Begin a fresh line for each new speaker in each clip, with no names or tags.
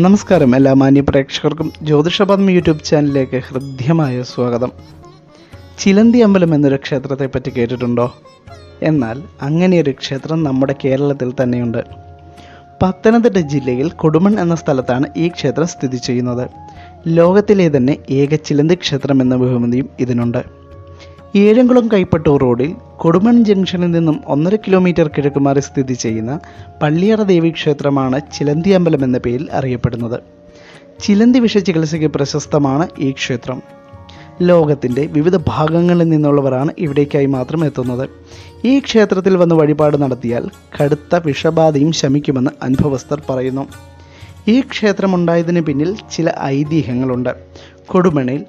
നമസ്കാരം എല്ലാ മാന്യ പ്രേക്ഷകർക്കും ജ്യോതിഷപദം യൂട്യൂബ് ചാനലിലേക്ക് ഹൃദ്യമായ സ്വാഗതം. ചിലന്തി അമ്പലം എന്നൊരു ക്ഷേത്രത്തെ പറ്റി കേട്ടിട്ടുണ്ടോ? എന്നാൽ അങ്ങനെയൊരു ക്ഷേത്രം നമ്മുടെ കേരളത്തിൽ തന്നെയുണ്ട്. പത്തനംതിട്ട ജില്ലയിൽ കൊടുമൺ എന്ന സ്ഥലത്താണ് ഈ ക്ഷേത്രം സ്ഥിതി ചെയ്യുന്നത്. ലോകത്തിലെ തന്നെ ഏക ചിലന്തി ക്ഷേത്രം എന്ന ബഹുമതിയും ഇതിനുണ്ട്. ഏഴംകുളം കൈപ്പട്ടൂർ റോഡിൽ കൊടുമൺ ജംഗ്ഷനിൽ നിന്നും ഒന്നര കിലോമീറ്റർ കിഴക്കുമാറി സ്ഥിതി ചെയ്യുന്ന പള്ളിയറ ദേവി ക്ഷേത്രമാണ് ചിലന്തി അമ്പലം എന്ന പേരിൽ അറിയപ്പെടുന്നത്. ചിലന്തി വിഷ ചികിത്സയ്ക്ക് പ്രശസ്തമാണ് ഈ ക്ഷേത്രം. ലോകത്തിന്റെ വിവിധ ഭാഗങ്ങളിൽ നിന്നുള്ളവരാണ് ഇവിടേക്കായി മാത്രം എത്തുന്നത്. ഈ ക്ഷേത്രത്തിൽ വന്ന് വഴിപാട് നടത്തിയാൽ കടുത്ത വിഷബാധയും ശമിക്കുമെന്ന് അനുഭവസ്ഥർ പറയുന്നു. ഈ ക്ഷേത്രമുണ്ടായതിന് പിന്നിൽ ചില ഐതിഹ്യങ്ങളുണ്ട്. കൊടുമണിൽ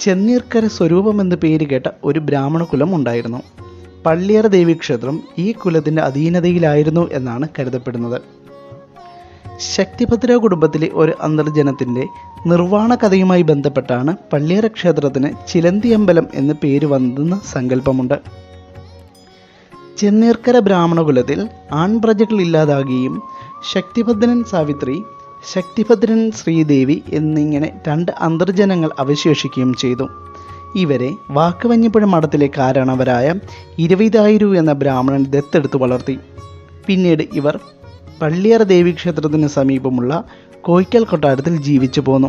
ചെന്നീർക്കര സ്വരൂപം എന്ന് പേര് കേട്ട ഒരു ബ്രാഹ്മണ കുലം ഉണ്ടായിരുന്നു. പള്ളിയറ ദേവി ക്ഷേത്രം ഈ കുലത്തിന്റെ അധീനതയിലായിരുന്നു എന്നാണ് കരുതപ്പെടുന്നത്. ശക്തിഭദ്ര കുടുംബത്തിലെ ഒരു അന്തർജനത്തിന്റെ നിർവാണ കഥയുമായി ബന്ധപ്പെട്ടാണ് പള്ളിയറ ക്ഷേത്രത്തിന് ചിലന്തി അമ്പലം എന്ന് പേര് വന്നെന്ന സങ്കല്പമുണ്ട്. ചെന്നീർക്കര ബ്രാഹ്മണകുലത്തിൽ ആൺപ്രജകൾ ഇല്ലാതാകുകയും ശക്തിഭദ്രൻ സാവിത്രി ശക്തിഭദ്രൻ ശ്രീദേവി എന്നിങ്ങനെ രണ്ട് അന്തർജനങ്ങൾ അവശേഷിക്കുകയും ചെയ്തു. ഇവരെ വാക്കുവഞ്ഞിപ്പുഴ മഠത്തിലെ കാരണവരായ ഇരുപതായിരു എന്ന ബ്രാഹ്മണൻ ദത്തെടുത്ത് വളർത്തി. പിന്നീട് ഇവർ പള്ളിയറ ദേവീക്ഷേത്രത്തിന് സമീപമുള്ള കോയ്ക്കൽ കൊട്ടാരത്തിൽ ജീവിച്ചു പോന്നു.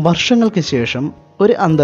വർഷങ്ങൾക്ക് ശേഷം ഒരു അന്തർ